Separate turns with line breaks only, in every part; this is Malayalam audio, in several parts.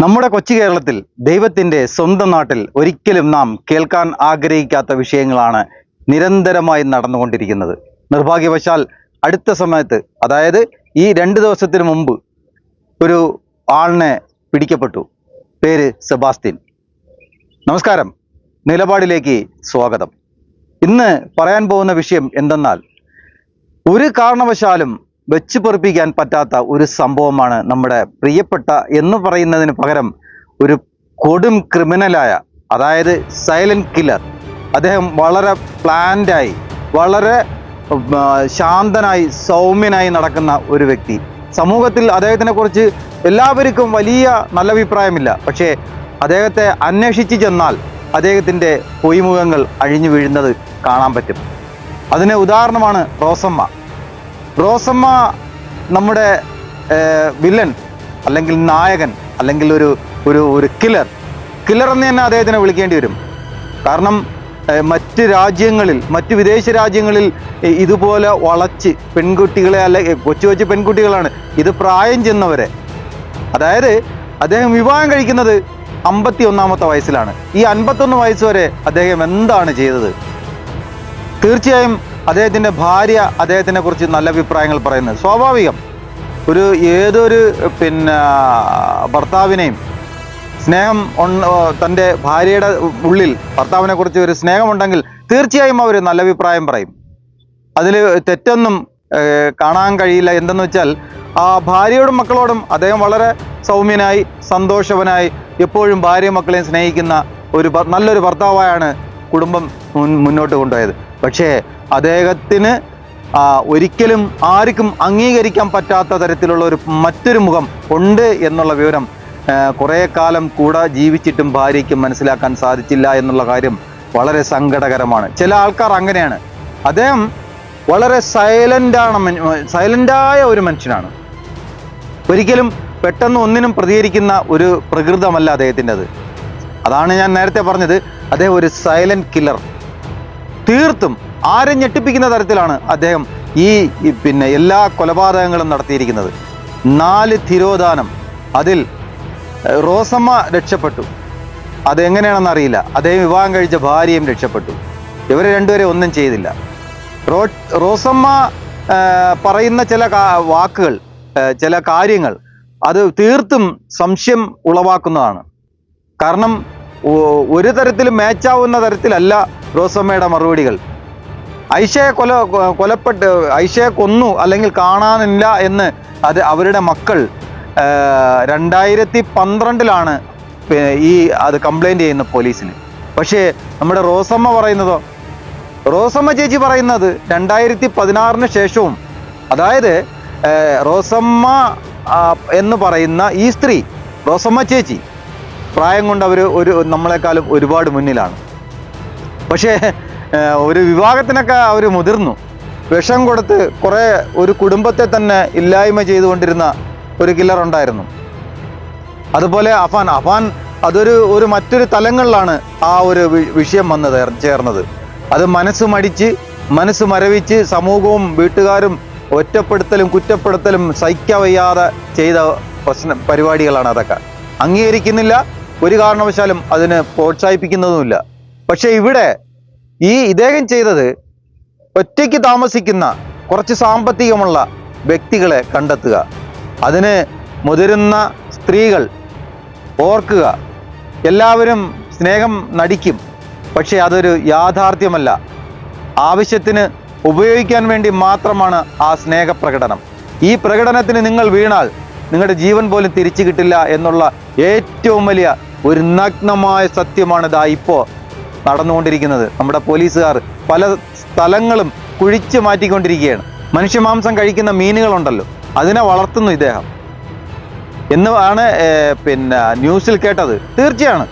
നമ്മുടെ കൊച്ചു കേരളത്തിൽ ദൈവത്തിന്റെ സ്വന്തം നാട്ടിൽ ഒരിക്കലും നാം കേൾക്കാൻ ആഗ്രഹിക്കാത്ത വിഷയങ്ങളാണ് നിരന്തരമായി നടന്നുകൊണ്ടിരിക്കുന്നത്. നിർഭാഗ്യവശാൽ അടുത്ത സമയത്ത് അതായത് ഈ രണ്ട് ദിവസത്തിന് മുമ്പ് ഒരു ആളിനെ പിടിക്കപ്പെട്ടു. പേര് സെബാസ്റ്റിൻ നമസ്കാരം. നിലപാടിലേക്ക് സ്വാഗതം. ഇന്ന് പറയാൻ പോകുന്ന വിഷയം എന്തെന്നാൽ ഒരു കാരണവശാലും വെച്ച് പൊറിപ്പിക്കാൻ പറ്റാത്ത ഒരു സംഭവമാണ് നമ്മുടെ പ്രിയപ്പെട്ട എന്ന് പറയുന്നതിന് പകരം ഒരു കൊടും ക്രിമിനലായ അതായത് സൈലന്റ് കില്ലർ. അദ്ദേഹം വളരെ പ്ലാൻഡായി വളരെ ശാന്തനായി സൗമ്യനായി നടക്കുന്ന ഒരു വ്യക്തി. സമൂഹത്തിൽ അദ്ദേഹത്തിനെ കുറിച്ച് എല്ലാവർക്കും വലിയ നല്ല അഭിപ്രായമില്ല. പക്ഷേ അദ്ദേഹത്തെ അന്വേഷിച്ച് ചെന്നാൽ അദ്ദേഹത്തിന്റെ പൊയ്മുഖങ്ങൾ അഴിഞ്ഞു വീഴുന്നത് കാണാൻ പറ്റും. അതിന് ഉദാഹരണമാണ് റോസമ്മ. റോസമ്മ നമ്മുടെ വില്ലൻ അല്ലെങ്കിൽ നായകൻ അല്ലെങ്കിൽ ഒരു ഒരു ഒരു കില്ലർ കില്ലർ എന്ന് തന്നെ അദ്ദേഹത്തിനെ വിളിക്കേണ്ടി വരും. കാരണം മറ്റ് രാജ്യങ്ങളിൽ മറ്റ് വിദേശ രാജ്യങ്ങളിൽ ഇതുപോലെ വളച്ച് പെൺകുട്ടികളെ അല്ലെ കൊച്ചു കൊച്ചു പെൺകുട്ടികളാണ് ഇത് പ്രായം ചെന്നവരെ. അതായത് അദ്ദേഹം വിവാഹം കഴിക്കുന്നത് അമ്പത്തി ഒന്നാമത്തെ വയസ്സിലാണ്. ഈ അൻപത്തൊന്ന് വയസ്സ് വരെ അദ്ദേഹം എന്താണ് ചെയ്തത്? തീർച്ചയായും അദ്ദേഹത്തിന്റെ ഭാര്യ അദ്ദേഹത്തിനെ കുറിച്ച് നല്ല അഭിപ്രായങ്ങൾ പറയുന്നത്. സ്വാഭാവികം. ഒരു ഏതൊരു പിന്നെ ഭർത്താവിനെയും സ്നേഹം തന്റെ ഭാര്യയുടെ ഉള്ളിൽ ഭർത്താവിനെ കുറിച്ച് ഒരു സ്നേഹമുണ്ടെങ്കിൽ തീർച്ചയായും അവർ നല്ല അഭിപ്രായം പറയും. അതിൽ തെറ്റൊന്നും കാണാൻ കഴിയില്ല. എന്തെന്ന് വെച്ചാൽ ആ ഭാര്യയോടും മക്കളോടും അദ്ദേഹം വളരെ സൗമ്യനായി സന്തോഷവനായി എപ്പോഴും ഭാര്യയും മക്കളെയും സ്നേഹിക്കുന്ന ഒരു നല്ലൊരു ഭർത്താവായാണ് കുടുംബം മുന്നോട്ട് കൊണ്ടുപോയത്. പക്ഷേ അദ്ദേഹത്തിന് ഒരിക്കലും ആർക്കും അംഗീകരിക്കാൻ പറ്റാത്ത തരത്തിലുള്ള ഒരു മറ്റൊരു മുഖം ഉണ്ട് എന്നുള്ള വിവരം കുറേ കാലം കൂടെ ജീവിച്ചിട്ടും ഭാര്യയ്ക്ക് മനസ്സിലാക്കാൻ സാധിച്ചില്ല എന്നുള്ള കാര്യം വളരെ സങ്കടകരമാണ്. ചില ആൾക്കാർ അങ്ങനെയാണ്. അദ്ദേഹം വളരെ സൈലന്റാണ് സൈലന്റായ ഒരു മനുഷ്യനാണ്. ഒരിക്കലും പെട്ടെന്ന് ഒന്നിനും പ്രതികരിക്കുന്ന ഒരു പ്രകൃതമല്ല അദ്ദേഹത്തിന്റെത്. അതാണ് ഞാൻ നേരത്തെ പറഞ്ഞത്. അദ്ദേഹം ഒരു സൈലന്റ് കില്ലർ തീർത്തും ആരെ ഞെട്ടിപ്പിക്കുന്ന തരത്തിലാണ് അദ്ദേഹം ഈ പിന്നെ എല്ലാ കൊലപാതകങ്ങളും നടത്തിയിരിക്കുന്നത്. നാല് തിരോധാനം. അതിൽ റോസമ്മ രക്ഷപ്പെട്ടു. അതെങ്ങനെയാണെന്ന് അറിയില്ല. അദ്ദേഹം വിവാഹം കഴിച്ച ഭാര്യയും രക്ഷപ്പെട്ടു. ഇവരെ രണ്ടുപേരെ ഒന്നും ചെയ്തില്ല. റോ റോസമ്മ പറയുന്ന ചില വാക്കുകൾ ചില കാര്യങ്ങൾ അത് തീർത്തും സംശയം ഉളവാക്കുന്നതാണ്. കാരണം ഒരു തരത്തിലും മാച്ചാവുന്ന തരത്തിലല്ല റോസമ്മയുടെ മറുപടികൾ. ഐഷയെ കൊല കൊലപ്പെട്ട് ഐഷയെ കൊന്നു അല്ലെങ്കിൽ കാണാനില്ല എന്ന് അത് അവരുടെ മക്കൾ രണ്ടായിരത്തി പന്ത്രണ്ടിലാണ് ഈ അത് കംപ്ലൈന്റ് ചെയ്യുന്ന പോലീസിന് പക്ഷേ നമ്മുടെ റോസമ്മ പറയുന്നതോ റോസമ്മ ചേച്ചി പറയുന്നത് രണ്ടായിരത്തി പതിനാറിന് ശേഷവും അതായത് റോസമ്മ എന്ന് പറയുന്ന ഈ സ്ത്രീ റോസമ്മ ചേച്ചി പ്രായം കൊണ്ട് അവർ ഒരു നമ്മളെക്കാളും ഒരുപാട് മുന്നിലാണ്. പക്ഷേ ഒരു വിവാഹത്തിനൊക്കെ അവർ മുതിർന്നു. വിഷം കൊടുത്ത് കുറേ ഒരു കുടുംബത്തെ തന്നെ ഇല്ലായ്മ ചെയ്തുകൊണ്ടിരുന്ന ഒരു കില്ലർ ഉണ്ടായിരുന്നു. അതുപോലെ അഫാൻ അഫാൻ അതൊരു ഒരു മറ്റൊരു തലങ്ങളിലാണ് ആ ഒരു വിഷയം വന്ന് ചേർ- ചേർന്നത്. അത് മനസ്സ് മടിച്ച് മനസ്സ് മരവിച്ച് സമൂഹവും വീട്ടുകാരും ഒറ്റപ്പെടുത്തലും കുറ്റപ്പെടുത്തലും സഹിക്കവയ്യാതെ ചെയ്ത പ്രശ്ന പരിപാടികളാണ് അതൊക്കെ. അംഗീകരിക്കുന്നില്ല ഒരു കാരണവശാലും അതിന് പ്രോത്സാഹിപ്പിക്കുന്നതുമില്ല. പക്ഷേ ഇവിടെ ഈ ഇദ്ദേഹം ചെയ്തത് ഒറ്റയ്ക്ക് താമസിക്കുന്ന കുറച്ച് സാമ്പത്തികമുള്ള വ്യക്തികളെ കണ്ടെത്തുക. അതിന് മുതിരുന്ന സ്ത്രീകൾ ഓർക്കുക. എല്ലാവരും സ്നേഹം നടിക്കും. പക്ഷേ അതൊരു യാഥാർത്ഥ്യമല്ല. ആവശ്യത്തിന് ഉപയോഗിക്കാൻ വേണ്ടി മാത്രമാണ് ആ സ്നേഹപ്രകടനം. ഈ പ്രകടനത്തിന് നിങ്ങൾ വീണാൽ നിങ്ങളുടെ ജീവൻ പോലും തിരിച്ചു കിട്ടില്ല എന്നുള്ള ഏറ്റവും വലിയ ഒരു നഗ്നമായ സത്യമാണ് ഇതാ ഇപ്പോൾ നടന്നുകൊണ്ടിരിക്കുന്നത്. നമ്മുടെ പോലീസുകാർ പല സ്ഥലങ്ങളും കുഴിച്ചു മാറ്റിക്കൊണ്ടിരിക്കുകയാണ്. മനുഷ്യമാംസം കഴിക്കുന്ന മീനുകളുണ്ടല്ലോ അതിനെ വളർത്തുന്നു ഇദ്ദേഹം. എന്ന് ആണ് പിന്നെ ന്യൂസിൽ കേട്ടത്. തീർച്ചയാണ്.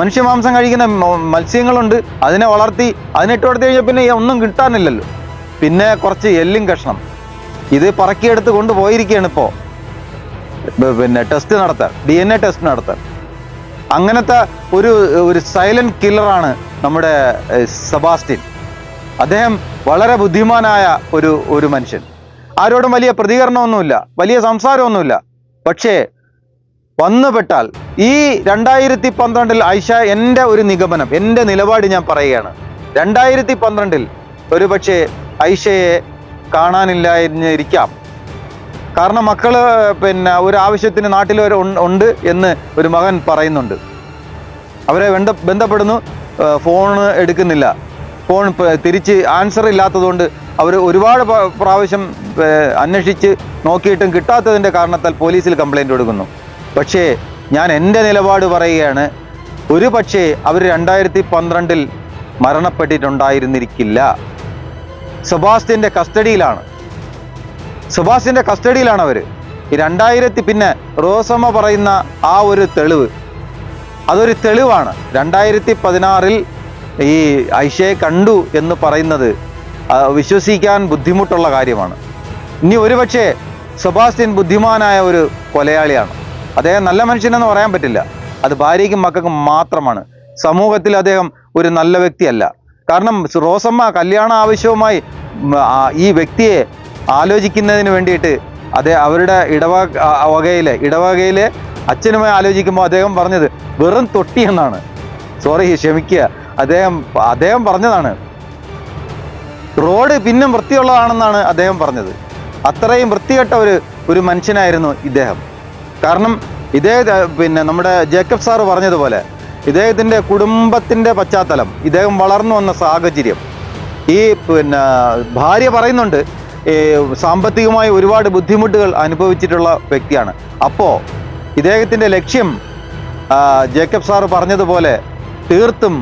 മനുഷ്യമാംസം കഴിക്കുന്ന മത്സ്യങ്ങളുണ്ട് അതിനെ വളർത്തി അതിനിട്ട് കൊടുത്തു കഴിഞ്ഞാൽ പിന്നെ ഒന്നും കിട്ടാനില്ലല്ലോ. പിന്നെ കുറച്ച് എല്ലും കഷ്ണം. ഇത് പറക്കിയെടുത്ത് കൊണ്ടുപോയിരിക്കുകയാണ് ഇപ്പോൾ പിന്നെ ടെസ്റ്റ് നടത്താൻ ഡി എൻ എ ടെസ്റ്റ് നടത്താൻ. അങ്ങനത്തെ ഒരു ഒരു സൈലന്റ് കില്ലറാണ് നമ്മുടെ സെബാസ്റ്റ്യൻ. അദ്ദേഹം വളരെ ബുദ്ധിമാനായ ഒരു ഒരു മനുഷ്യൻ. ആരോടും വലിയ പ്രതികരണമൊന്നുമില്ല വലിയ സംസാരമൊന്നുമില്ല. പക്ഷേ വന്നുപെട്ടാൽ ഈ രണ്ടായിരത്തി പന്ത്രണ്ടിൽ ഐഷ എന്റെ ഒരു നിഗമനം എന്റെ നിലപാട് ഞാൻ പറയുകയാണ്. രണ്ടായിരത്തി പന്ത്രണ്ടിൽ ഒരുപക്ഷെ ഐഷയെ കാണാനില്ലായിരുന്നിരിക്കാം കാരണം മക്കൾ പിന്നെ ഒരു ആവശ്യത്തിന് നാട്ടിൽ ഒരു ഉണ്ട് എന്ന് ഒരു മകൻ പറയുന്നുണ്ട്. അവരെ ബന്ധ ബന്ധപ്പെടുന്നു. ഫോൺ എടുക്കുന്നില്ല. ഫോൺ തിരിച്ച് ആൻസർ ഇല്ലാത്തതുകൊണ്ട് അവർ ഒരുപാട് പ്രാവശ്യം അന്വേഷിച്ച് നോക്കിയിട്ടും കിട്ടാത്തതിന്റെ കാരണത്താൽ പോലീസിൽ കംപ്ലൈന്റ് കൊടുക്കുന്നു. പക്ഷേ ഞാൻ എന്റെ നിലപാട് പറയുകയാണ്. ഒരു പക്ഷേ അവർ രണ്ടായിരത്തി പന്ത്രണ്ടിൽ മരണപ്പെട്ടിട്ടുണ്ടായിരുന്നിരിക്കില്ല. സെബാസ്റ്റ്യന്റെ കസ്റ്റഡിയിലാണ്. സെബാസ്റ്റ്യന്റെ കസ്റ്റഡിയിലാണ് അവർ ഈ രണ്ടായിരത്തി പിന്നെ റോസമ്മ പറയുന്ന ആ ഒരു തെളിവ്. അതൊരു തെളിവാണ്. രണ്ടായിരത്തി പതിനാറിൽ ഈ ഐഷയെ കണ്ടു എന്ന് പറയുന്നത് വിശ്വസിക്കാൻ ബുദ്ധിമുട്ടുള്ള കാര്യമാണ്. ഇനി ഒരുപക്ഷെ സെബാസ്റ്റ്യൻ ബുദ്ധിമാനായ ഒരു കൊലയാളിയാണ്. അദ്ദേഹം നല്ല മനുഷ്യനെന്ന് പറയാൻ പറ്റില്ല. അത് ഭാര്യയ്ക്കും മക്കൾക്കും മാത്രമാണ്. സമൂഹത്തിൽ അദ്ദേഹം ഒരു നല്ല വ്യക്തിയല്ല. കാരണം റോസമ്മ കല്യാണ ആവശ്യവുമായി ഈ വ്യക്തിയെ ആലോചിക്കുന്നതിന് വേണ്ടിയിട്ട് അതേ അവരുടെ ഇടവ വകയിൽ ഇടവകയിൽ അച്ഛനുമായി ആലോചിക്കുമ്പോൾ അദ്ദേഹം പറഞ്ഞത് വെറും തൊട്ടി എന്നാണ്. സോറി ക്ഷമിക്കുക. അദ്ദേഹം അദ്ദേഹം പറഞ്ഞതാണ്. റോഡ് പിന്നും വൃത്തിയുള്ളതാണെന്നാണ് അദ്ദേഹം പറഞ്ഞത്. അത്രയും വൃത്തികെട്ട ഒരു ഒരു മനുഷ്യനായിരുന്നു ഇദ്ദേഹം. കാരണം ഇതേ പിന്നെ നമ്മുടെ ജേക്കബ് സാറ് പറഞ്ഞതുപോലെ ഇദ്ദേഹത്തിന്റെ കുടുംബത്തിന്റെ പശ്ചാത്തലം ഇദ്ദേഹം വളർന്നു വന്ന സാഹചര്യം. ഈ പിന്നെ ഭാര്യ പറയുന്നുണ്ട് സാമ്പത്തികമായി ഒരുപാട് ബുദ്ധിമുട്ടുകൾ അനുഭവിച്ചിട്ടുള്ള വ്യക്തിയാണ്. അപ്പോൾ ഇദ്ദേഹത്തിന്റെ ലക്ഷ്യം ജേക്കബ് സാറ് പറഞ്ഞതുപോലെ തീർത്തും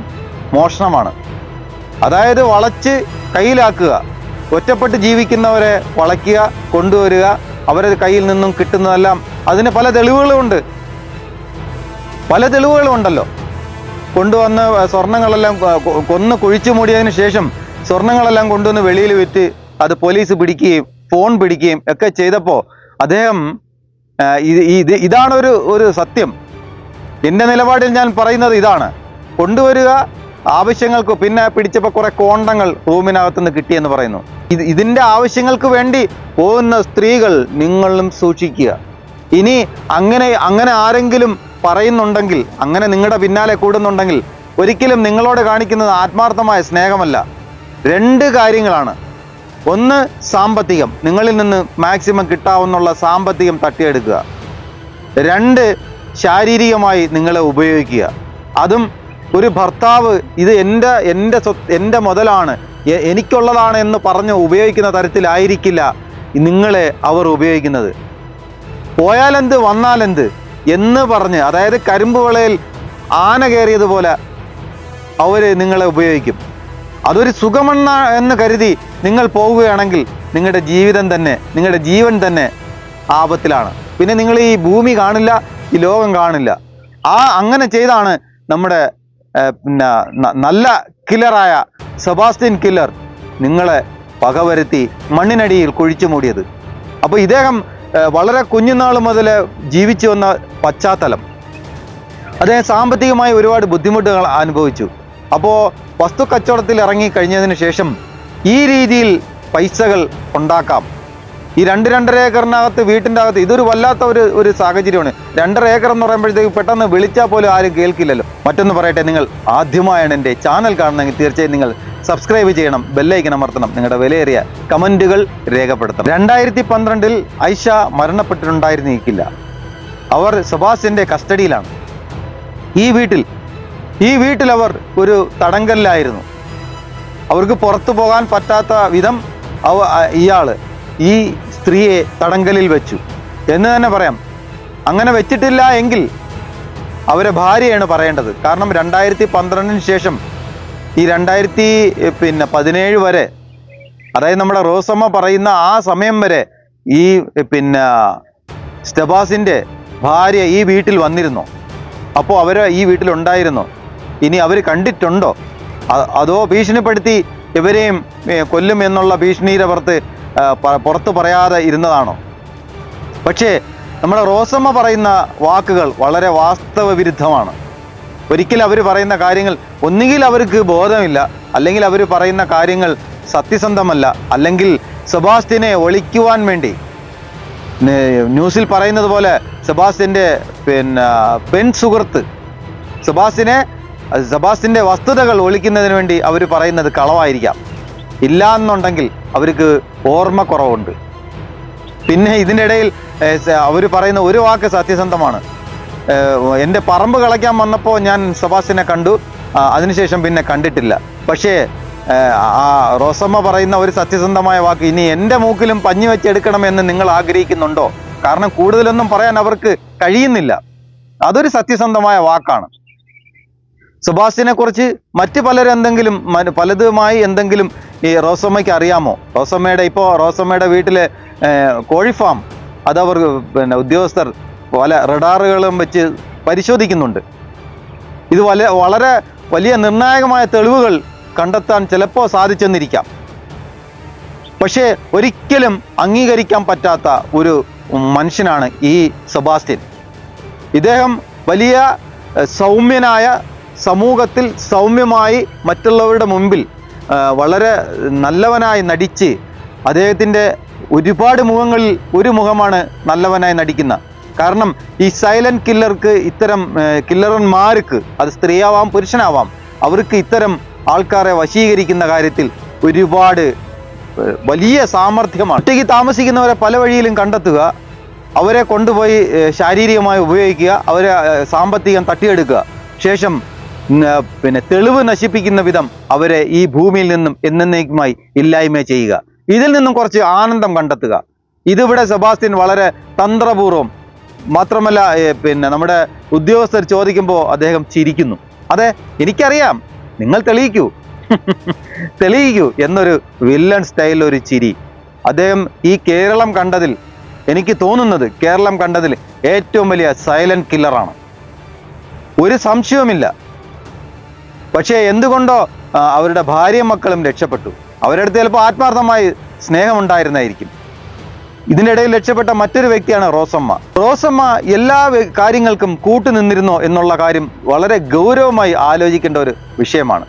മോഷണമാണ്. അതായത് വളച്ച് കയ്യിലാക്കുക ഒറ്റപ്പെട്ട് ജീവിക്കുന്നവരെ വളയ്ക്കുക കൊണ്ടുവരിക അവരുടെ കയ്യിൽ നിന്നും കിട്ടുന്നതെല്ലാം അതിന് പല തെളിവുകളുമുണ്ട് പല തെളിവുകളും ഉണ്ടല്ലോ കൊണ്ടുവന്ന് സ്വർണങ്ങളെല്ലാം കൊന്ന് കുഴിച്ചു മൂടിയതിന് ശേഷം സ്വർണങ്ങളെല്ലാം കൊണ്ടുവന്ന് വെളിയിൽ വിറ്റ് അത് പോലീസ് പിടിക്കുകയും ഫോൺ പിടിക്കുകയും ഒക്കെ ചെയ്തപ്പോൾ അദ്ദേഹം ഇത് ഇതാണ് ഒരു ഒരു സത്യം. എന്റെ നിലപാടിൽ ഞാൻ പറയുന്നത് ഇതാണ്. കൊണ്ടുവരിക ആവശ്യങ്ങൾക്ക് പിന്നെ പിടിച്ചപ്പോൾ കുറെ കോണ്ടങ്ങൾ റൂമിനകത്തുനിന്ന് കിട്ടിയെന്ന് പറയുന്നു. ഇത് ഇതിന്റെ ആവശ്യങ്ങൾക്ക് വേണ്ടി പോകുന്ന സ്ത്രീകൾ നിങ്ങളും സൂക്ഷിക്കുക. ഇനി അങ്ങനെ അങ്ങനെ ആരെങ്കിലും പറയുന്നുണ്ടെങ്കിൽ അങ്ങനെ നിങ്ങളുടെ പിന്നാലെ കൂടുന്നുണ്ടെങ്കിൽ ഒരിക്കലും നിങ്ങളോട് കാണിക്കുന്നത് ആത്മാർത്ഥമായ സ്നേഹമല്ല. രണ്ട് കാര്യങ്ങളാണ്. ഒന്ന് സാമ്പത്തികം. നിങ്ങളിൽ നിന്ന് മാക്സിമം കിട്ടാവുന്നുള്ള സാമ്പത്തികം തട്ടിയെടുക്കുക. രണ്ട് ശാരീരികമായി നിങ്ങളെ ഉപയോഗിക്കുക. അതും ഒരു ഭർത്താവ് ഇത് എന്റെ എന്റെ സ്വത്ത് എന്റെ മുതലാണ്. എനിക്കുള്ളതാണ് എന്ന് പറഞ്ഞ് ഉപയോഗിക്കുന്ന തരത്തിലായിരിക്കില്ല നിങ്ങളെ അവർ ഉപയോഗിക്കുന്നത്. പോയാലെന്ത് വന്നാലെന്ത് എന്ന് പറഞ്ഞ് അതായത് കരിമ്പ് വിളയിൽ ആന കയറിയതുപോലെ അവർ നിങ്ങളെ ഉപയോഗിക്കും. അതൊരു സുഖമെന്ന എന്ന് കരുതി നിങ്ങൾ പോവുകയാണെങ്കിൽ നിങ്ങളുടെ ജീവിതം തന്നെ നിങ്ങളുടെ ജീവൻ തന്നെ ആപത്തിലാണ്. പിന്നെ നിങ്ങൾ ഈ ഭൂമി കാണില്ല ഈ ലോകം കാണില്ല. ആ അങ്ങനെ ചെയ്താണ് നമ്മുടെ പിന്നെ നല്ല കില്ലറായ സെബാസ്റ്റ്യൻ കില്ലർ നിങ്ങളെ പകവരുത്തി മണ്ണിനടിയിൽ കുഴിച്ചു മൂടിയത്. അപ്പോൾ ഇദ്ദേഹം വളരെ കുഞ്ഞുനാൾ മുതൽ ജീവിച്ചു വന്ന പശ്ചാത്തലം. അദ്ദേഹം സാമ്പത്തികമായി ഒരുപാട് ബുദ്ധിമുട്ടുകൾ അനുഭവിച്ചു. അപ്പോൾ വസ്തു കച്ചവടത്തിൽ ഇറങ്ങി കഴിഞ്ഞതിന് ശേഷം ഈ രീതിയിൽ പൈസകൾ ഉണ്ടാക്കാം. ഈ രണ്ട് രണ്ടര ഏക്കറിനകത്ത് വീട്ടിന്റെ അകത്ത് ഇതൊരു വല്ലാത്ത ഒരു ഒരു സാഹചര്യമാണ്. രണ്ടര ഏക്കർ എന്ന് പറയുമ്പോഴത്തേക്ക് പെട്ടെന്ന് വിളിച്ചാൽ പോലും ആരും കേൾക്കില്ലല്ലോ. മറ്റൊന്ന് പറയട്ടെ നിങ്ങൾ ആദ്യമായാണ് എന്റെ ചാനൽ കാണണമെങ്കിൽ തീർച്ചയായും നിങ്ങൾ സബ്സ്ക്രൈബ് ചെയ്യണം ബെല്ലൈക്കൻ അമർത്തണം. നിങ്ങളുടെ വിലയേറിയ കമന്റുകൾ രേഖപ്പെടുത്തണം. രണ്ടായിരത്തി പന്ത്രണ്ടിൽ ഐഷ മരണപ്പെട്ടിട്ടുണ്ടായിരുന്നിരിക്കില്ല. അവർ സെബാസ്റ്റ്യന്റെ കസ്റ്റഡിയിലാണ്. ഈ വീട്ടിൽ ഈ വീട്ടിലവർ ഒരു തടങ്കലിലായിരുന്നു. അവർക്ക് പുറത്തു പോകാൻ പറ്റാത്ത വിധം അവ ഇയാൾ ഈ സ്ത്രീയെ തടങ്കലിൽ വെച്ചു. എന്ന് തന്നെ പറയാം. അങ്ങനെ വെച്ചിട്ടില്ല എങ്കിൽ അവരെ ഭാര്യയാണ് പറയേണ്ടത്. കാരണം രണ്ടായിരത്തി പന്ത്രണ്ടിന് ശേഷം ഈ രണ്ടായിരത്തി പിന്നെ പതിനേഴ് വരെ അതായത് നമ്മുടെ റോസമ്മ പറയുന്ന ആ സമയം വരെ ഈ പിന്നെ സ്റ്റെബാസിന്റെ ഭാര്യ ഈ വീട്ടിൽ വന്നിരുന്നു. അപ്പോൾ അവർ ഈ വീട്ടിലുണ്ടായിരുന്നോ. ഇനി അവർ കണ്ടിട്ടുണ്ടോ? അതോ ഭീഷണിപ്പെടുത്തി ഇവരെയും കൊല്ലും എന്നുള്ള ഭീഷണിയുടെ പുറത്ത് പുറത്തു പറയാതെ ഇരുന്നതാണോ? പക്ഷേ നമ്മുടെ റോസമ്മ പറയുന്ന വാക്കുകൾ വളരെ വാസ്തവ വിരുദ്ധമാണ് ഒരിക്കലും അവർ പറയുന്ന കാര്യങ്ങൾ ഒന്നുകിൽ അവർക്ക് ബോധമില്ല അല്ലെങ്കിൽ അവർ പറയുന്ന കാര്യങ്ങൾ സത്യസന്ധമല്ല അല്ലെങ്കിൽ സെബാസ്റ്റ്യനെ ഒളിക്കുവാൻ വേണ്ടി. ന്യൂസിൽ പറയുന്നത് പോലെ സെബാസ്റ്റിന്റെ പിന്നെ പെൺ സുഹൃത്ത് സെബാസ്റ്റിനെ സെബാസ്റ്റിന്റെ വസ്തുതകൾ ഒളിക്കുന്നതിന് വേണ്ടി അവർ പറയുന്നത് കളവായിരിക്കാം. ഇല്ല എന്നുണ്ടെങ്കിൽ അവർക്ക് ഓർമ്മക്കുറവുണ്ട് പിന്നെ ഇതിന്റെ ഇടയിൽ അവർ പറയുന്ന ഒരു വാക്ക് സത്യസന്ധമാണ്. എന്റെ പറമ്പ് കളയ്ക്കാൻ വന്നപ്പോൾ ഞാൻ സബാസിനെ കണ്ടു. അതിനുശേഷം പിന്നെ കണ്ടിട്ടില്ല. പക്ഷേ ആ റോസമ്മ പറയുന്ന ഒരു സത്യസന്ധമായ വാക്ക് ഇനി എന്റെ മൂക്കിലും പഞ്ഞു വെച്ചെടുക്കണമെന്ന് നിങ്ങൾ ആഗ്രഹിക്കുന്നുണ്ടോ? കാരണം കൂടുതലൊന്നും പറയാൻ അവർക്ക് കഴിയുന്നില്ല. അതൊരു സത്യസന്ധമായ വാക്കാണ്. സുഭാഷിനെ കുറിച്ച് മറ്റ് പലരെന്തെങ്കിലും പലതുമായി എന്തെങ്കിലും ഈ റോസമ്മയ്ക്ക് അറിയാമോ? റോസമ്മയുടെ ഇപ്പോൾ റോസമ്മയുടെ വീട്ടിലെ കോഴിഫാം അതവർ പിന്നെ ഉദ്യോഗസ്ഥർ പല റഡാറുകളും വെച്ച് പരിശോധിക്കുന്നുണ്ട്. ഇത് വല വളരെ വലിയ നിർണായകമായ തെളിവുകൾ കണ്ടെത്താൻ ചിലപ്പോൾ സാധിച്ചെന്നിരിക്കാം. പക്ഷേ ഒരിക്കലും അംഗീകരിക്കാൻ പറ്റാത്ത ഒരു മനുഷ്യനാണ് ഈ സെബാസ്റ്റ്യൻ. ഇദ്ദേഹം വലിയ സൗമ്യനായ സമൂഹത്തിൽ സൗമ്യമായി മറ്റുള്ളവരുടെ മുമ്പിൽ വളരെ നല്ലവനായി നടിച്ച് അദ്ദേഹത്തിന്റെ ഒരുപാട് മുഖങ്ങളിൽ ഒരു മുഖമാണ് നല്ലവനായി നടിക്കുന്ന. കാരണം ഈ സൈലന്റ് കില്ലർക്ക് ഇത്തരം കില്ലറന്മാർക്ക് അത് സ്ത്രീയാവാം പുരുഷനാവാം അവർക്ക് ഇത്തരം ആൾക്കാരെ വശീകരിക്കുന്ന കാര്യത്തിൽ ഒരുപാട് വലിയ സാമർഥ്യമാണ്. ഒറ്റയ്ക്ക് താമസിക്കുന്നവരെ പല വഴിയിലും കണ്ടെത്തുക അവരെ കൊണ്ടുപോയി ശാരീരികമായി ഉപയോഗിക്കുക അവരെ സാമ്പത്തികം തട്ടിയെടുക്കുക. ശേഷം പിന്നെ തെളിവ് നശിപ്പിക്കുന്ന വിധം അവരെ ഈ ഭൂമിയിൽ നിന്നും എന്നേക്കുമായി ഇല്ലായ്മ ചെയ്യുക. ഇതിൽ നിന്നും കുറച്ച് ആനന്ദം കണ്ടെത്തുക. ഇതിവിടെ സെബാസ്റ്റ്യൻ വളരെ തന്ത്രപൂർവം മാത്രമല്ല പിന്നെ നമ്മുടെ ഉദ്യോഗസ്ഥർ ചോദിക്കുമ്പോൾ അദ്ദേഹം ചിരിക്കുന്നു. അതെ എനിക്കറിയാം. നിങ്ങൾ തെളിയിക്കൂ. തെളിയിക്കൂ എന്നൊരു വില്ലൻ സ്റ്റൈലിൽ ഒരു ചിരി. അദ്ദേഹം ഈ കേരളം കണ്ടതിൽ എനിക്ക് തോന്നുന്നത് കേരളം കണ്ടതിൽ ഏറ്റവും വലിയ സൈലന്റ് കില്ലറാണ്. ഒരു സംശയവുമില്ല. പക്ഷേ എന്തുകൊണ്ടോ അവരുടെ ഭാര്യ മക്കളും രക്ഷപ്പെട്ടു. അവരുടെ ചിലപ്പോൾ ആത്മാർത്ഥമായി സ്നേഹമുണ്ടായിരുന്നായിരിക്കും. ഇതിനിടയിൽ രക്ഷപ്പെട്ട മറ്റൊരു വ്യക്തിയാണ് റോസമ്മ. റോസമ്മ എല്ലാ കാര്യങ്ങൾക്കും കൂട്ടുനിന്നിരുന്നോ എന്നുള്ള കാര്യം വളരെ ഗൗരവമായി ആലോചിക്കേണ്ട ഒരു വിഷയമാണ്.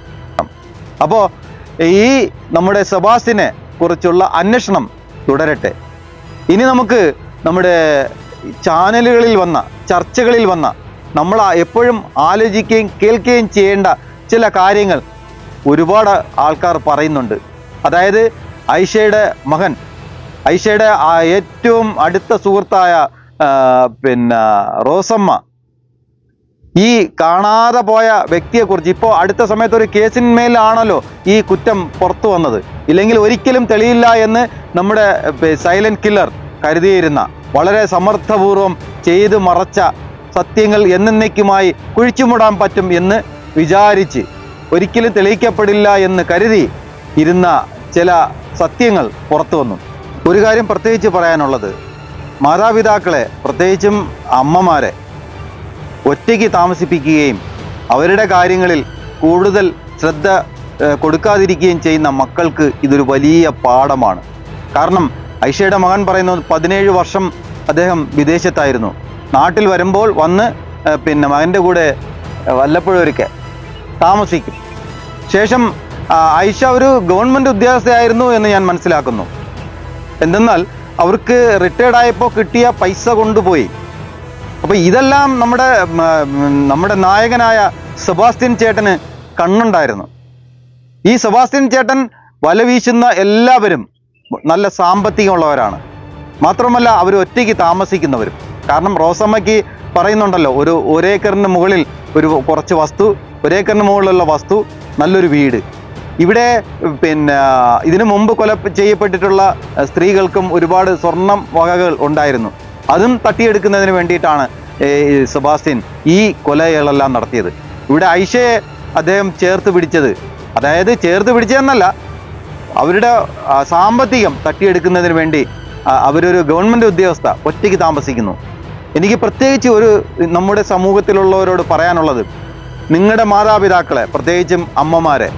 അപ്പോൾ ഈ നമ്മുടെ സെബാസ്റ്റിനെ കുറിച്ചുള്ള അന്വേഷണം തുടരട്ടെ. ഇനി നമുക്ക് നമ്മുടെ ചാനലുകളിൽ വന്ന ചർച്ചകളിൽ വന്ന നമ്മൾ എപ്പോഴും ആലോചിക്കുകയും കേൾക്കുകയും ചെയ്യേണ്ട ചില കാര്യങ്ങൾ ഒരുപാട് ആൾക്കാർ പറയുന്നുണ്ട്. അതായത് ഐഷയുടെ മകൻ ഐഷയുടെ ആ ഏറ്റവും അടുത്ത സുഹൃത്തായ പിന്നെ റോസമ്മ ഈ കാണാതെ പോയ വ്യക്തിയെക്കുറിച്ച് ഇപ്പോൾ അടുത്ത സമയത്ത് ഒരു കേസിന്മേലാണല്ലോ ഈ കുറ്റം പുറത്തു വന്നത്. ഇല്ലെങ്കിൽ ഒരിക്കലും തെളിയില്ല എന്ന് നമ്മുടെ സൈലന്റ് കില്ലർ കരുതിയിരുന്ന വളരെ സമർത്ഥപൂർവം ചെയ്തു മറച്ച സത്യങ്ങൾ എന്നേക്കുമായി കുഴിച്ചുമൂടാൻ പറ്റും എന്ന് വിചാരിച്ച് ഒരിക്കലും തെളിയിക്കപ്പെടില്ല എന്ന് കരുതി ഇരുന്ന ചില സത്യങ്ങൾ പുറത്തു വന്നു. ഒരു കാര്യം പ്രത്യേകിച്ച് പറയാനുള്ളത്. മാതാപിതാക്കളെ പ്രത്യേകിച്ചും അമ്മമാരെ ഒറ്റയ്ക്ക് താമസിപ്പിക്കുകയും അവരുടെ കാര്യങ്ങളിൽ കൂടുതൽ ശ്രദ്ധ കൊടുക്കാതിരിക്കുകയും ചെയ്യുന്ന മക്കൾക്ക് ഇതൊരു വലിയ പാഠമാണ്. കാരണം ഐഷയുടെ മകൻ പറയുന്നത് പതിനേഴ് വർഷം അദ്ദേഹം വിദേശത്തായിരുന്നു. നാട്ടിൽ വരുമ്പോൾ വന്ന് പിന്നെ മകന്റെ കൂടെ ഏഹ്, വല്ലപ്പോഴും ഒരിക്കൽ താമസിക്കും. ശേഷം ഐഷ ഒരു ഗവൺമെന്റ് ഉദ്യോഗസ്ഥയായിരുന്നു എന്ന് ഞാൻ മനസ്സിലാക്കുന്നു. എന്തെന്നാൽ അവർക്ക് റിട്ടയർഡ് ആയപ്പോൾ കിട്ടിയ പൈസ കൊണ്ടുപോയി. അപ്പോൾ ഇതെല്ലാം നമ്മുടെ നമ്മുടെ നായകനായ സെബാസ്റ്റ്യൻ ചേട്ടന് കണ്ണുണ്ടായിരുന്നു. ഈ സെബാസ്റ്റ്യൻ ചേട്ടൻ വല വീശുന്ന എല്ലാവരും നല്ല സാമ്പത്തികമുള്ളവരാണ്. മാത്രമല്ല അവർ ഒറ്റയ്ക്ക് താമസിക്കുന്നവരും. കാരണം റോസമ്മയ്ക്ക് പറയുന്നുണ്ടല്ലോ ഒരു ഒരേക്കറിന് മുകളിൽ ഒരു കുറച്ച് വസ്തു ഒരേക്കറിന് മുകളിലുള്ള വസ്തു നല്ലൊരു വീട്. ഇവിടെ പിന്നെ ഇതിനു മുമ്പ് കൊല ചെയ്യപ്പെട്ടിട്ടുള്ള സ്ത്രീകൾക്കും ഒരുപാട് സ്വർണം വകകൾ ഉണ്ടായിരുന്നു. അതും തട്ടിയെടുക്കുന്നതിന് വേണ്ടിയിട്ടാണ് സെബാസ്റ്റ്യൻ ഈ കൊലകളെല്ലാം നടത്തിയത്. ഇവിടെ ഐഷയെ അദ്ദേഹം ചേർത്ത് പിടിച്ചത് അതായത് ചേർത്ത് പിടിച്ചതെന്നല്ല അവരുടെ സാമ്പത്തികം തട്ടിയെടുക്കുന്നതിന് വേണ്ടി അവരൊരു ഗവൺമെന്റ് ഉദ്യോഗസ്ഥ ഒറ്റയ്ക്ക് താമസിക്കുന്നു. എനിക്ക് പ്രത്യേകിച്ച് ഒരു നമ്മുടെ സമൂഹത്തിലുള്ളവരോട് പറയാനുള്ളത് നിങ്ങളുടെ മാതാപിതാക്കളെ പ്രത്യേകിച്ചും അമ്മമാരെ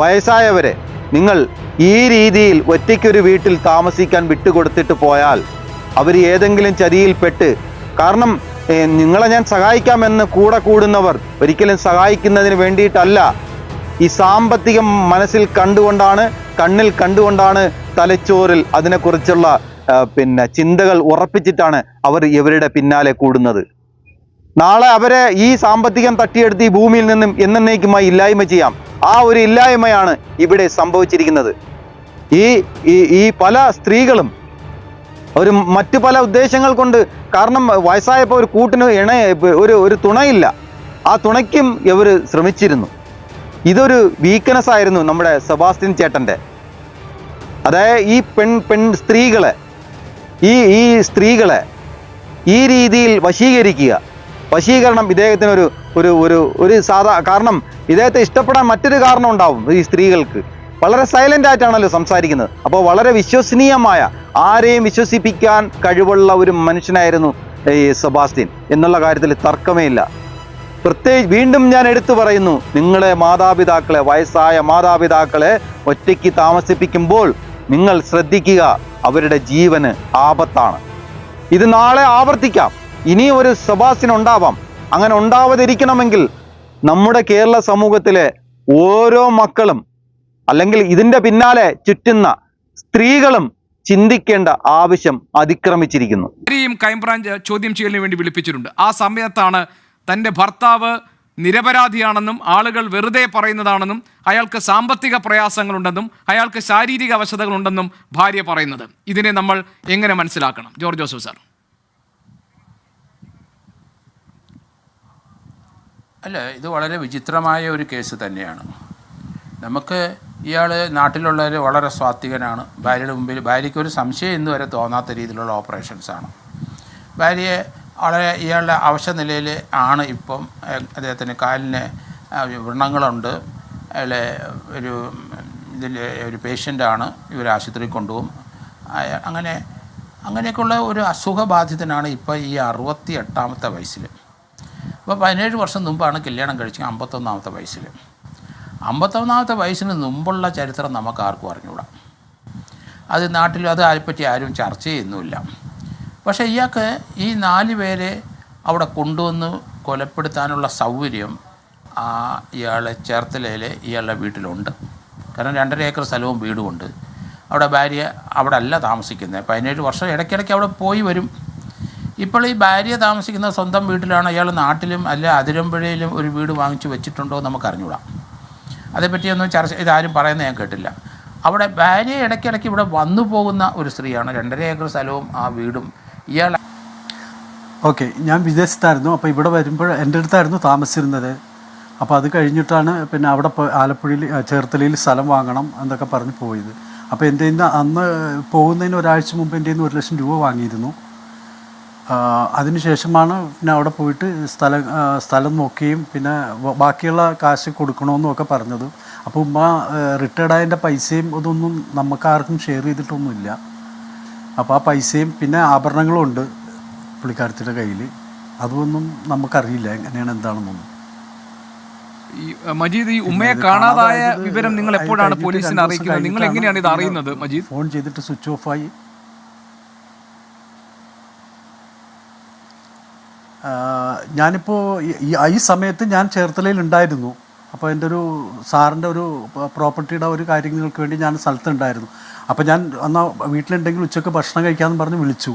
വയസ്സായവരെ നിങ്ങൾ ഈ രീതിയിൽ ഒറ്റയ്ക്കൊരു വീട്ടിൽ താമസിക്കാൻ വിട്ടുകൊടുത്തിട്ട് പോയാൽ അവർ ഏതെങ്കിലും ചതിയിൽപ്പെട്ട് കാരണം നിങ്ങളെ ഞാൻ സഹായിക്കാമെന്ന് കൂടെ കൂടുന്നവർ ഒരിക്കലും സഹായിക്കുന്നതിന് വേണ്ടിയിട്ടല്ല. ഈ സാമ്പത്തികം മനസ്സിൽ കണ്ടുകൊണ്ടാണ് കണ്ണിൽ കണ്ടുകൊണ്ടാണ് തലച്ചോറിൽ അതിനെക്കുറിച്ചുള്ള പിന്നെ ചിന്തകൾ ഉറപ്പിച്ചിട്ടാണ് അവർ ഇവരുടെ പിന്നാലെ കൂടുന്നത്. നാളെ അവരെ ഈ സാമ്പത്തികം തട്ടിയെടുത്ത് ഈ ഭൂമിയിൽ നിന്നും എന്നേക്കുമായി ഇല്ലായ്മ ചെയ്യാം. ആ ഒരു ഇല്ലായ്മയാണ് ഇവിടെ സംഭവിച്ചിരിക്കുന്നത്. ഈ ഈ പല സ്ത്രീകളും ഒരു മറ്റു പല ഉദ്ദേശങ്ങൾ കൊണ്ട് കാരണം വയസ്സായപ്പോൾ ഒരു കൂട്ടിന് ഇണ ഒരു ഒരു തുണയില്ല. ആ തുണയ്ക്കും ഇവർ ശ്രമിച്ചിരുന്നു. ഇതൊരു വീക്ക്നെസ് ആയിരുന്നു നമ്മുടെ സെബാസ്റ്റ്യൻ ചേട്ടന്റെ. അതായത് ഈ പെൺ പെൺ സ്ത്രീകളെ ഈ ഈ സ്ത്രീകളെ ഈ രീതിയിൽ വശീകരിക്കുക. വശീകരണം ഇദ്ദേഹത്തിന് ഒരു ഒരു ഒരു ഒരു സാധാ കാരണം ഇദ്ദേഹത്തെ ഇഷ്ടപ്പെടാൻ മറ്റൊരു കാരണം ഉണ്ടാവും ഈ സ്ത്രീകൾക്ക്. വളരെ സൈലന്റ് ആയിട്ടാണല്ലോ സംസാരിക്കുന്നത്. അപ്പോൾ വളരെ വിശ്വസനീയമായ ആരെയും വിശ്വസിപ്പിക്കാൻ കഴിവുള്ള ഒരു മനുഷ്യനായിരുന്നു ഈ സെബാസ്റ്റ്യൻ എന്നുള്ള കാര്യത്തിൽ തർക്കമേ ഇല്ല. പ്രത്യേകിച്ച് വീണ്ടും ഞാൻ എടുത്തു പറയുന്നു നിങ്ങളെ മാതാപിതാക്കളെ വയസ്സായ മാതാപിതാക്കളെ ഒറ്റയ്ക്ക് താമസിപ്പിക്കുമ്പോൾ നിങ്ങൾ ശ്രദ്ധിക്കുക. അവരുടെ ജീവന് ആപത്താണ്. ഇത് നാളെ ആവർത്തിക്കാം. ഇനി ഒരു സെബാസ്റ്റിൻ ഉണ്ടാവാം അങ്ങനെ ഉണ്ടാവാതിരിക്കണമെങ്കിൽ നമ്മുടെ കേരള സമൂഹത്തിലെ ഓരോ മക്കളും അല്ലെങ്കിൽ ഇതിന്റെ പിന്നാലെ ചുറ്റുന്ന സ്ത്രീകളും ചിന്തിക്കേണ്ട ആവശ്യം അതിക്രമിച്ചിരിക്കുന്നു.
ക്രൈംബ്രാഞ്ച് ചോദ്യം ചെയ്യലിന് വേണ്ടി വിളിപ്പിച്ചിട്ടുണ്ട്. ആ സമയത്താണ് തന്റെ ഭർത്താവ് നിരപരാധിയാണെന്നും ആളുകൾ വെറുതെ പറയുന്നതാണെന്നും അയാൾക്ക് സാമ്പത്തിക പ്രയാസങ്ങളുണ്ടെന്നും അയാൾക്ക് ശാരീരിക അവശതകളുണ്ടെന്നും ഭാര്യ പറയുന്നത്. ഇതിനെ നമ്മൾ എങ്ങനെ മനസ്സിലാക്കണം? George Joseph sir.
അല്ല ഇത് വളരെ വിചിത്രമായ ഒരു കേസ് തന്നെയാണ്. നമുക്ക് ഇയാൾ നാട്ടിലുള്ളവർ വളരെ സ്വാത്വികനാണ്. ഭാര്യയുടെ മുമ്പിൽ ഭാര്യയ്ക്ക് ഒരു സംശയം ഇന്ന് വരെ തോന്നാത്ത രീതിയിലുള്ള ഓപ്പറേഷൻസാണ്. ഭാര്യയെ വളരെ ഇയാളുടെ അവശ നിലയിൽ ആണ് ഇപ്പം അദ്ദേഹത്തിന് കാലിന് വ്രണങ്ങളുണ്ട്. അയാളെ ഒരു ഇതിൽ ഒരു പേഷ്യന്റാണ്. ഇവർ ആശുപത്രിയിൽ കൊണ്ടുപോകും. അങ്ങനെ അങ്ങനെയൊക്കെയുള്ള ഒരു അസുഖബാധിതനാണ് ഇപ്പോൾ ഈ അറുപത്തി എട്ടാമത്തെ വയസ്സിൽ. അപ്പോൾ പതിനേഴ് വർഷം മുമ്പാണ് കല്യാണം കഴിച്ചത് അമ്പത്തൊന്നാമത്തെ വയസ്സിൽ. അമ്പത്തൊന്നാമത്തെ വയസ്സിന് മുമ്പുള്ള ചരിത്രം നമുക്ക് ആർക്കും അറിഞ്ഞുകൂടാം. അത് നാട്ടിലും അത് അതിനെപ്പറ്റി ആരും ചർച്ച ചെയ്യുന്നുമില്ല. പക്ഷേ ഇയാൾക്ക് ഈ നാല് പേരെ അവിടെ കൊണ്ടുവന്ന് കൊലപ്പെടുത്താനുള്ള സൗകര്യം ആ ഇയാളെ ചേർത്തലയിലെ ഇയാളുടെ വീട്ടിലുണ്ട്. കാരണം രണ്ടര ഏക്കർ സ്ഥലവും വീടുമുണ്ട്. അവിടെ ഭാര്യ അവിടെ അല്ല താമസിക്കുന്നത്. പതിനേഴ് വർഷം ഇടയ്ക്കിടയ്ക്ക് അവിടെ പോയി വരും. ഇപ്പോൾ ഈ ഭാര്യ താമസിക്കുന്ന സ്വന്തം വീട്ടിലാണ് അയാൾ നാട്ടിലും അല്ല അതിരമ്പുഴയിലും ഒരു വീട് വാങ്ങിച്ചു വെച്ചിട്ടുണ്ടോ നമുക്ക് അറിഞ്ഞൂടാം അതേപ്പറ്റിയൊന്നും ചർച്ച ഇതാരും പറയുന്നത് ഞാൻ കേട്ടില്ല. അവിടെ ഭാര്യ ഇടയ്ക്കിടയ്ക്ക് ഇവിടെ വന്നു പോകുന്ന ഒരു സ്ത്രീയാണ്. രണ്ടര ഏക്കർ സ്ഥലവും ആ വീടും. ഇയാൾ
ഓക്കെ ഞാൻ വിദേശത്തായിരുന്നു. അപ്പോൾ ഇവിടെ വരുമ്പോൾ എന്റെ അടുത്തായിരുന്നു താമസിച്ചിരുന്നത്. അപ്പോൾ അത് കഴിഞ്ഞിട്ടാണ് പിന്നെ അവിടെ ആലപ്പുഴയിൽ ചേർത്തലയിൽ സ്ഥലം വാങ്ങണം എന്നൊക്കെ പറഞ്ഞ് പോയത്. അപ്പോൾ എന്റെ ഇന്ന് അന്ന് പോകുന്നതിന് ഒരാഴ്ച മുമ്പ് എന്റെ ഒരു ലക്ഷം രൂപ വാങ്ങിയിരുന്നു. അതിനുശേഷമാണ് പിന്നെ അവിടെ പോയിട്ട് സ്ഥലം സ്ഥലം നോക്കുകയും പിന്നെ ബാക്കിയുള്ള കാശ് കൊടുക്കണമെന്നും ഒക്കെ പറഞ്ഞത്. അപ്പോൾ ഉമ്മ റിട്ടയർഡായതിന്റെ പൈസയും അതൊന്നും നമുക്കാർക്കും ഷെയർ ചെയ്തിട്ടൊന്നുമില്ല. അപ്പോൾ ആ പൈസയും പിന്നെ ആഭരണങ്ങളും ഉണ്ട് പുള്ളിക്കാരത്തിയുടെ കയ്യിൽ അതൊന്നും നമുക്കറിയില്ല എങ്ങനെയാണ് എന്താണെന്നൊന്നും
ഈ മജീദ് ഈ ഉമ്മയെ കാണാതായ വിവരം നിങ്ങൾ എപ്പോഴാണ് പോലീസിനെ അറിയിക്കുന്നത്? നിങ്ങൾ എങ്ങനെയാണ് ഇത് അറിയുന്നത് മജീദ്?
ഫോൺ ചെയ്തിട്ട് സ്വിച്ച് ഓഫായി ഞാനിപ്പോൾ ഈ ഈ സമയത്ത് ഞാൻ ചേർത്തലയിൽ ഉണ്ടായിരുന്നു. അപ്പോൾ എന്റെ ഒരു സാറിന്റെ ഒരു പ്രോപ്പർട്ടിയുടെ ഒരു കാര്യങ്ങൾക്ക് വേണ്ടി ഞാൻ സ്ഥലത്തുണ്ടായിരുന്നു. അപ്പോൾ ഞാൻ എന്നാൽ വീട്ടിലുണ്ടെങ്കിൽ ഉച്ചയ്ക്ക് ഭക്ഷണം കഴിക്കാമെന്ന് പറഞ്ഞ് വിളിച്ചു.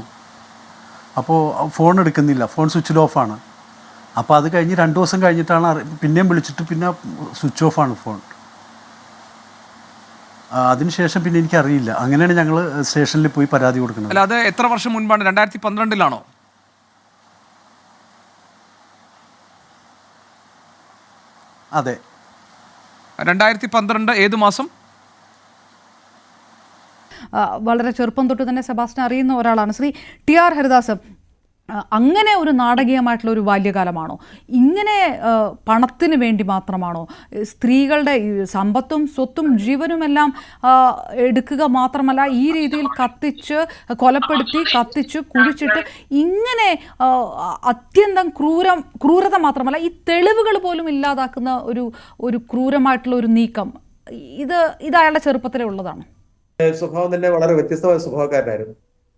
അപ്പോൾ ഫോൺ എടുക്കുന്നില്ല. ഫോൺ സ്വിച്ച് ഓഫാണ് അപ്പോൾ അത് കഴിഞ്ഞ് രണ്ട് ദിവസം കഴിഞ്ഞിട്ടാണ് പിന്നെയും വിളിച്ചിട്ട് പിന്നെ സ്വിച്ച് ഓഫാണ് ഫോൺ. അതിനുശേഷം പിന്നെ എനിക്കറിയില്ല. അങ്ങനെയാണ് ഞങ്ങൾ സ്റ്റേഷനിൽ പോയി പരാതി കൊടുക്കുന്നത്.
അല്ല അത് എത്ര വർഷം മുൻപാണ്? രണ്ടായിരത്തി പന്ത്രണ്ടിലാണോ?
അതെ.
രണ്ടായിരത്തി പന്ത്രണ്ട് ഏത് മാസം?
വളരെ ചെറുപ്പം തൊട്ട് തന്നെ സെബാസ്റ്റ്യൻ അറിയുന്ന ഒരാളാണ്. ശ്രീ ടി ആർ ഹരിദാസ് അങ്ങനെ ഒരു നാടകീയമായിട്ടുള്ള ഒരു ബാല്യകാലമാണോ? ഇങ്ങനെ പണത്തിന് വേണ്ടി മാത്രമാണോ? സ്ത്രീകളുടെ സമ്പത്തും സ്വത്തും ജീവനുമെല്ലാം എടുക്കുക മാത്രമല്ല ഈ രീതിയിൽ കത്തിച്ച് കൊലപ്പെടുത്തി കത്തിച്ച് കുഴിച്ചിട്ട് ഇങ്ങനെ അത്യന്തം ക്രൂരം ക്രൂരത മാത്രമല്ല ഈ തെളിവുകൾ പോലും ഇല്ലാതാക്കുന്ന ഒരു ഒരു ക്രൂരമായിട്ടുള്ള ഒരു നീക്കം ഇത് ഇത് അയാളുടെ ചെറുപ്പത്തിലുള്ളതാണ്
സ്വഭാവം തന്നെ വളരെ വ്യത്യസ്തമായ സ്വഭാവക്കാരനായിരുന്നു.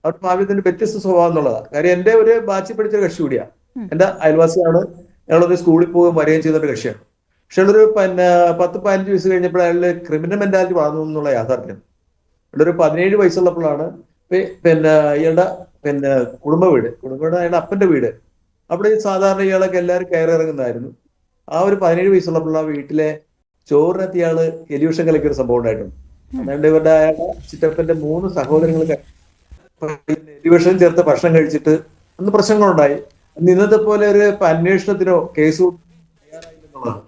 അവരുടെ മാവിയത്തിന്റെ വ്യത്യസ്ത സ്വഭാവം എന്നുള്ളതാണ് കാര്യം എന്റെ ഒരു ബാച്ചി പഠിച്ച കക്ഷി കൂടിയാണ് എന്റെ അയൽവാസിയാണ്. ഞങ്ങളൊരു സ്കൂളിൽ പോകും വരികയും ചെയ്ത ഒരു കക്ഷിയാണ്. പക്ഷെ ഒരു പിന്നെ പത്ത് പതിനഞ്ച് വയസ്സ് കഴിഞ്ഞപ്പോൾ അയാളുടെ ക്രിമിനൽ മെന്റാലിറ്റി വളർന്നു എന്നുള്ള യാഥാർത്ഥ്യം. ഒരു പതിനേഴ് വയസ്സുള്ളപ്പോഴാണ് പിന്നെ ഇയാളുടെ പിന്നെ കുടുംബ വീട്. കുടുംബ വീട് അയാളുടെ അപ്പന്റെ വീട്. അവിടെ സാധാരണ ഇയാളൊക്കെ എല്ലാവരും കയറി ഇറങ്ങുന്നതായിരുന്നു. ആ ഒരു പതിനേഴ് വയസ്സുള്ളപ്പോൾ ആ വീട്ടിലെ ചോറിനകത്ത് ഇയാൾ എലിവിഷൻ കലക്കിയ ഒരു സംഭവം ഉണ്ടായിട്ടുണ്ട്. അതുകൊണ്ട് ഇവരുടെ അയാളുടെ ചിറ്റപ്പന്റെ മൂന്ന് സഹോദരങ്ങൾ എലിവിഷൻ ചേർത്ത് ഭക്ഷണം കഴിച്ചിട്ട് അന്ന് പ്രശ്നങ്ങളുണ്ടായി. അന്ന് ഇന്നത്തെ പോലെ ഒരു അന്വേഷണത്തിനോ കേസ് തയ്യാറായില്ലെന്നുള്ളതാണ്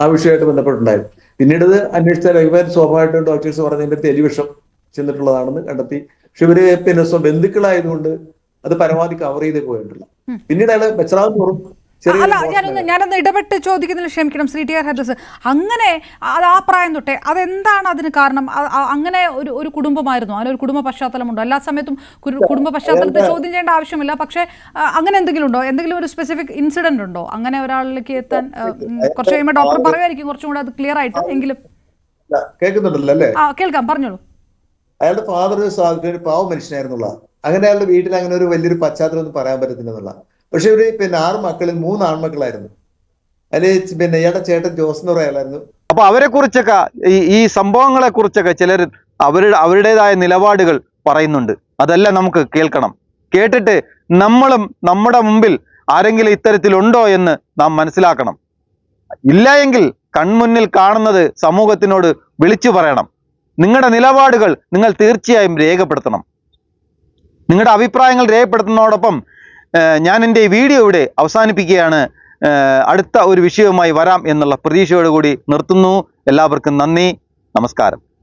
ആ വിഷയമായിട്ട് ബന്ധപ്പെട്ടുണ്ടായിരുന്നു പിന്നീട് അന്വേഷിച്ചാൽ ഇവർ സ്വാഭാവികമായിട്ടും ഡോക്ടേഴ്സ് പറഞ്ഞതിന്റെ ടെലിവിഷൻ ചെന്നിട്ടുള്ളതാണെന്ന് കണ്ടെത്തി. പക്ഷെ ഇവർ പിന്നെ ബന്ധുക്കളായതുകൊണ്ട് അത് പരമാവധി കവർ ചെയ്തേ പോയിട്ടുള്ള. പിന്നീട് അയാൾ ബച്ചറാവ് ചെറിയ
അല്ല ഞാനൊന്ന് ഞാനൊന്ന് ഇടപെട്ട് ചോദിക്കുന്നതിൽ ക്ഷമിക്കണം ശ്രീ ടി ആർ ഹരിദാസ്. അങ്ങനെ അത് ആ പ്രായം തൊട്ടേ അതെന്താണ് അതിന് കാരണം? അങ്ങനെ ഒരു ഒരു കുടുംബമായിരുന്നു. അങ്ങനെ ഒരു കുടുംബ പശ്ചാത്തലമുണ്ടോ? എല്ലാ സമയത്തും കുടുംബ പശ്ചാത്തലത്തെ ചോദ്യം ചെയ്യേണ്ട ആവശ്യമില്ല. പക്ഷേ അങ്ങനെ എന്തെങ്കിലും ഉണ്ടോ? എന്തെങ്കിലും ഒരു സ്പെസിഫിക് ഇൻസിഡന്റ് ഉണ്ടോ? അങ്ങനെ ഒരാളിലേക്ക് എത്താൻ കുറച്ച് കഴിയുമ്പോൾ ഡോക്ടർ പറയുമായിരിക്കും. കുറച്ചും കൂടെ അത് ക്ലിയർ ആയിട്ട് എങ്കിലും.
കേൾക്കുന്നുണ്ടല്ലോ അല്ലേ?
ആ കേൾക്കാം പറഞ്ഞോളൂ.
അയാളുടെ ഫാദർ ഒരു പാവ മനുഷ്യനായിരുന്നുള്ള അങ്ങനെ അയാളുടെ വീട്ടിൽ അങ്ങനെ ഒരു വലിയൊരു പശ്ചാത്തലം ഒന്നും പറയാൻ പറ്റത്തില്ല എന്നുള്ള പക്ഷെ ഇവർ പിന്നെ ആറ് മക്കളിൽ മൂന്ന് ആൺമക്കളായിരുന്നു. അല്ലെങ്കിൽ പിന്നെ ഇയാളുടെ ചേട്ടൻ ജോസ് എന്ന് പറയാനായിരുന്നു
അപ്പൊ അവരെ കുറിച്ചൊക്കെ ഈ ഈ സംഭവങ്ങളെ കുറിച്ചൊക്കെ ചിലർ അവരുടെ അവരുടേതായ നിലപാടുകൾ പറയുന്നുണ്ട്. അതെല്ലാം നമുക്ക് കേൾക്കണം. കേട്ടിട്ട് നമ്മളും നമ്മുടെ മുമ്പിൽ ആരെങ്കിലും ഇത്തരത്തിലുണ്ടോ എന്ന് നാം മനസ്സിലാക്കണം. ഇല്ല എങ്കിൽ കൺമുന്നിൽ കാണുന്നത് സമൂഹത്തിനോട് വിളിച്ചു പറയണം. നിങ്ങളുടെ നിലപാടുകൾ നിങ്ങൾ തീർച്ചയായും രേഖപ്പെടുത്തണം. നിങ്ങളുടെ അഭിപ്രായങ്ങൾ രേഖപ്പെടുത്തുന്നതോടൊപ്പം ഞാൻ എന്റെ വീഡിയോ ഇവിടെ അവസാനിപ്പിക്കുകയാണ്. അടുത്ത ഒരു വിഷയവുമായി വരാം എന്നുള്ള പ്രതീക്ഷയോടുകൂടി നിർത്തുന്നു. എല്ലാവർക്കും നന്ദി. നമസ്കാരം.